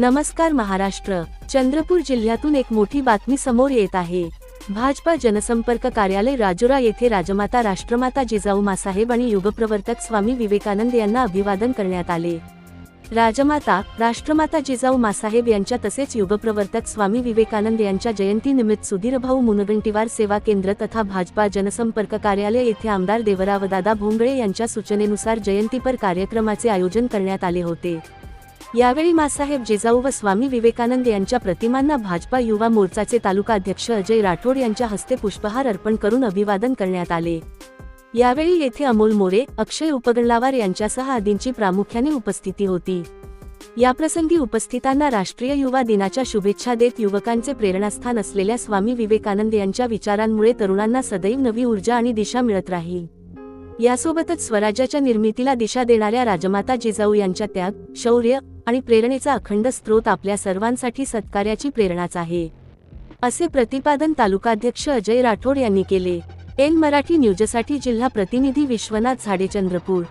नमस्कार महाराष्ट्र. चंद्रपूर जिल्ह्यातून एक मोठी बातमी समोर येत आहे. भाजपा जनसंपर्क कार्यालय राजुरा येथे राजमाता राष्ट्रमाता जिजाऊ मासाहेब आणि युगप्रवर्तक स्वामी विवेकानंद यांना अभिवादन करण्यात आले. राजमाता राष्ट्रमाता जिजाऊ मासाहेब यांच्या तसेच युगप्रवर्तक स्वामी विवेकानंद यांच्या जयंतीनिमित्त सुधीरभाऊ मुनगंटीवार सेवा केंद्र तथा भाजपा जनसंपर्क कार्यालय येथे आमदार देवरावदादा भोंगळे यांच्या सूचनेनुसार जयंतीपर कार्यक्रमाचे आयोजन करण्यात आले होते. यावेळी मासाहेब जिजाऊ व स्वामी विवेकानंद यांच्या प्रतिमांना भाजपा युवा मोर्चाचे तालुका अध्यक्ष अजय राठोड यांच्या हस्ते पुष्पहार अर्पण करून अभिवादन करण्यात आले. यावेळी येथे अमोल मोरे अक्षय उपगणलावार यांच्यासह आदींची प्रामुख्याने उपस्थिती होती. याप्रसंगी उपस्थितांना राष्ट्रीय युवा दिनाच्या शुभेच्छा देत युवकांचे प्रेरणास्थान असलेल्या स्वामी विवेकानंद यांच्या विचारांमुळे तरुणांना सदैव नवी ऊर्जा आणि दिशा मिळत राहील. यासोबतच स्वराज्याच्या निर्मितीला दिशा देणाऱ्या राजमाता जिजाऊ यांच्या त्याग शौर्य आणि प्रेरणेचा अखंड स्रोत आपल्या सर्वांसाठी सत्कार्याची प्रेरणाच आहे. असे प्रतिपादन तालुकाध्यक्ष अजय राठोड यांनी केले. एन मराठी न्यूजसाठी जिल्हा प्रतिनिधी विश्वनाथ झाडे चंद्रपूर